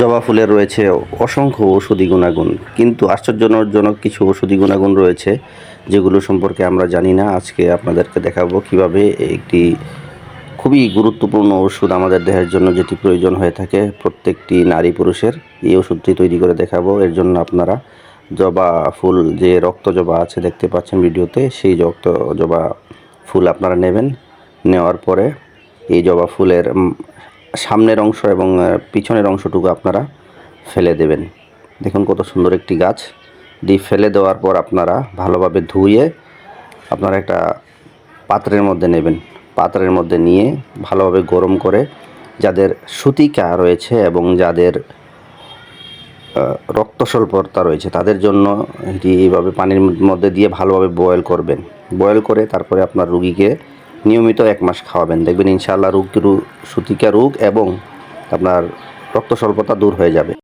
জবা ফুলের রয়েছে অসংখ্য ঔষধি গুণাগুণ। কিন্তু আশ্চর্যজনক কিছু ঔষধি গুণাগুণ রয়েছে, যেগুলো সম্পর্কে আমরা জানি না। আজকে আপনাদেরকে দেখাবো কীভাবে একটি খুবই গুরুত্বপূর্ণ ওষুধ আমাদের দেহের জন্য যেটি প্রয়োজন হয়ে থাকে। প্রত্যেকটি নারী পুরুষের এই ওষুধটি তৈরি করে দেখাবো। এর জন্য আপনারা জবা ফুল, যে রক্ত জবা আছে দেখতে পাচ্ছেন ভিডিওতে, সেই রক্ত জবা ফুল আপনারা নেবেন। নেওয়ার পরে এই জবা ফুলের সামনের অংশ এবং পিছনের অংশটুকু আপনারা ফেলে দেবেন। দেখুন কত সুন্দর একটি গাছ। দিয়ে ফেলে দেওয়ার পর আপনারা ভালোভাবে ধুয়ে আপনারা একটা পাত্রের মধ্যে নেবেন। পাত্রের মধ্যে নিয়ে ভালোভাবে গরম করে যাদের সুতিকা রয়েছে এবং যাদের রক্ত স্বল্পতা রয়েছে, তাদের জন্য এটি এইভাবে পানির মধ্যে দিয়ে ভালোভাবে বয়েল করবেন। বয়েল করে তারপরে আপনার রুগীকে নিয়মিত এক মাস খাওয়াবেন। দেখবেন ইনশাআল্লাহ রোগ সুতিকা রোগ এবং আপনার রক্ত স্বল্পতা দূর হয়ে যাবে।